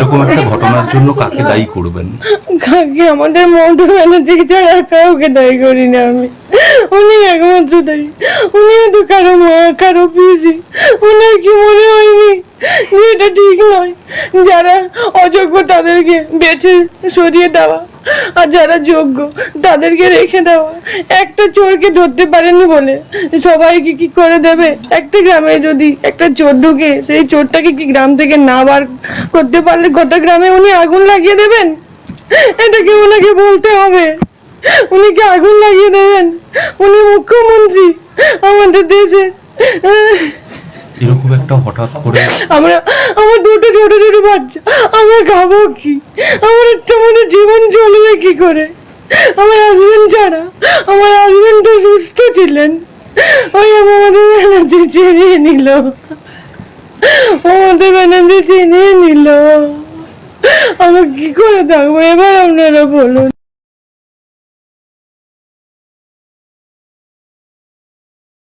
এরকম একটা ঘটনার জন্য কাকে দায়ী করবেন? কাকে? আমাদের মধ্যে ব্যানার্জি ছাড়া কাউকে দায়ী করি না আমি। উনি একমাত্র দায়ী। উনি তো কারও মা, কারও পিসি। ওনার কি মনে হয়নি এটা ঠিক নয়? যারা অযোগ্য তাদেরকে বেছে সরিয়ে দেওয়া। আর যারা যোগ্য, তাদেরকে রেখে দেওয়া একটা চোরকে ধরতে পারেনি বলে। সবাইকে কি করে দেবে? একটা গ্রামে যদি একটা চোর ঢুকে, সেই চোরটাকে কি গ্রাম থেকে না বার করতে পারলে গোটা গ্রামে উনি আগুন লাগিয়ে দেবেন? এটাকে ওনাকে বলতে হবে। উনি কি আগুন লাগিয়ে দেবেন? উনি মুখ্যমন্ত্রী আমাদের দেশে। এরকম একটা হঠাৎ করে আমরা, আমার দুটো ছোট ছোট বাচ্চা, আমরা খাব কি? আমার একটা মনে জীবন চলবে কি করে? আমার হাজবেন্ড ছাড়া, আমার হাজবেন্ড তো সুস্থ ছিলেন। ওই আমাদের ব্যানার্জি চিনিয়ে নিল। আমাদের ব্যানার্জি চিনিয়ে নিল। আমি কি করে থাকব? এবার আপনারা বলুন।